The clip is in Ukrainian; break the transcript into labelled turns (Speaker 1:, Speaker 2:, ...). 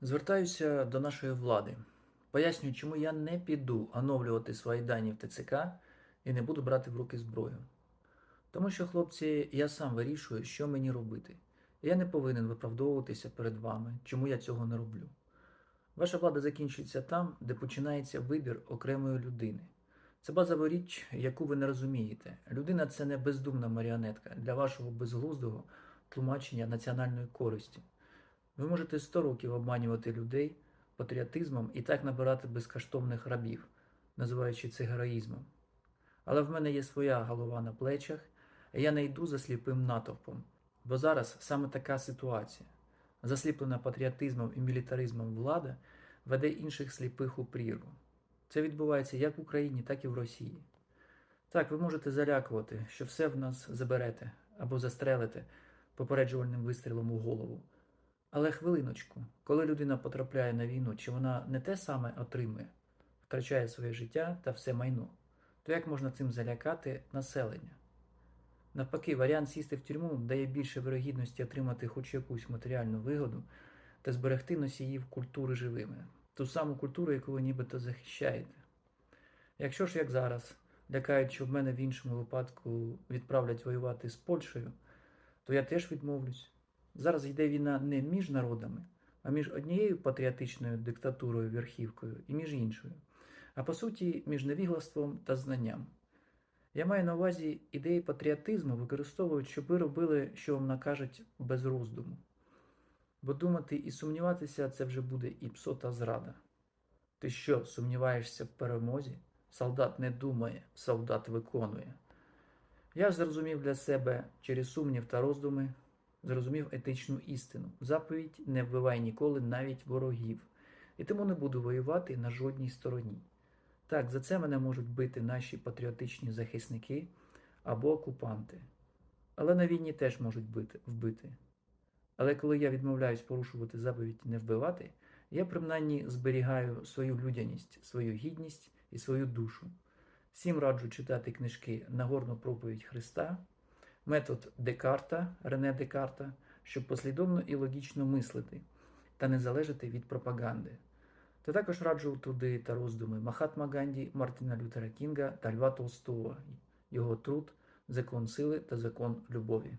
Speaker 1: Звертаюся до нашої влади. Пояснюю, чому я не піду оновлювати свої дані в ТЦК і не буду брати в руки зброю. Тому що, хлопці, я сам вирішую, що мені робити. Я не повинен виправдовуватися перед вами, чому я цього не роблю. Ваша влада закінчується там, де починається вибір окремої людини. Це базова річ, яку ви не розумієте. Людина це не бездумна маріонетка для вашого безглуздого тлумачення національної користі. Ви можете 100 років обманювати людей патріотизмом і так набирати безкоштовних рабів, називаючи це героїзмом. Але в мене є своя голова на плечах, і я не йду за сліпим натовпом. Бо зараз саме така ситуація. Засліплена патріотизмом і мілітаризмом влада веде інших сліпих у прірву. Це відбувається як в Україні, так і в Росії. Так, ви можете залякувати, що все в нас заберете або застрелите попереджувальним вистрілом у голову. Але хвилиночку, коли людина потрапляє на війну, чи вона не те саме отримує, втрачає своє життя та все майно, то як можна цим залякати населення? Навпаки, варіант сісти в тюрму дає більше вирогідності отримати хоч якусь матеріальну вигоду та зберегти носіїв культури живими, ту саму культуру, яку ви нібито захищаєте. Якщо ж як зараз, лякають, що в мене в іншому випадку відправлять воювати з Польщею, то я теж відмовлюсь. Зараз йде війна не між народами, а між однією патріотичною диктатурою верхівкою і між іншою, а по суті, між невіглаством та знанням. Я маю на увазі ідеї патріотизму використовують, щоб ви робили, що вам накажуть без роздуму. Бо думати і сумніватися це вже буде і псота зрада. Ти що, сумніваєшся в перемозі? Солдат не думає, солдат виконує. Я зрозумів для себе через сумнів та роздуми, зрозумів етичну істину. Заповідь не вбивай ніколи навіть ворогів, і тому не буду воювати на жодній стороні. Так, за це мене можуть бити наші патріотичні захисники або окупанти. Але на війні теж можуть бити, вбити. Але коли я відмовляюсь порушувати заповідь не вбивати, я принаймні зберігаю свою людяність, свою гідність і свою душу. Всім раджу читати книжки Нагорну проповідь Христа, метод Декарта, Рене Декарта, щоб послідовно і логічно мислити та не залежати від пропаганди. Та також раджу труди та роздуми Махатма Ганді, Мартина Лютера Кінга та Льва Толстого, його труд Закон сили та закон любові.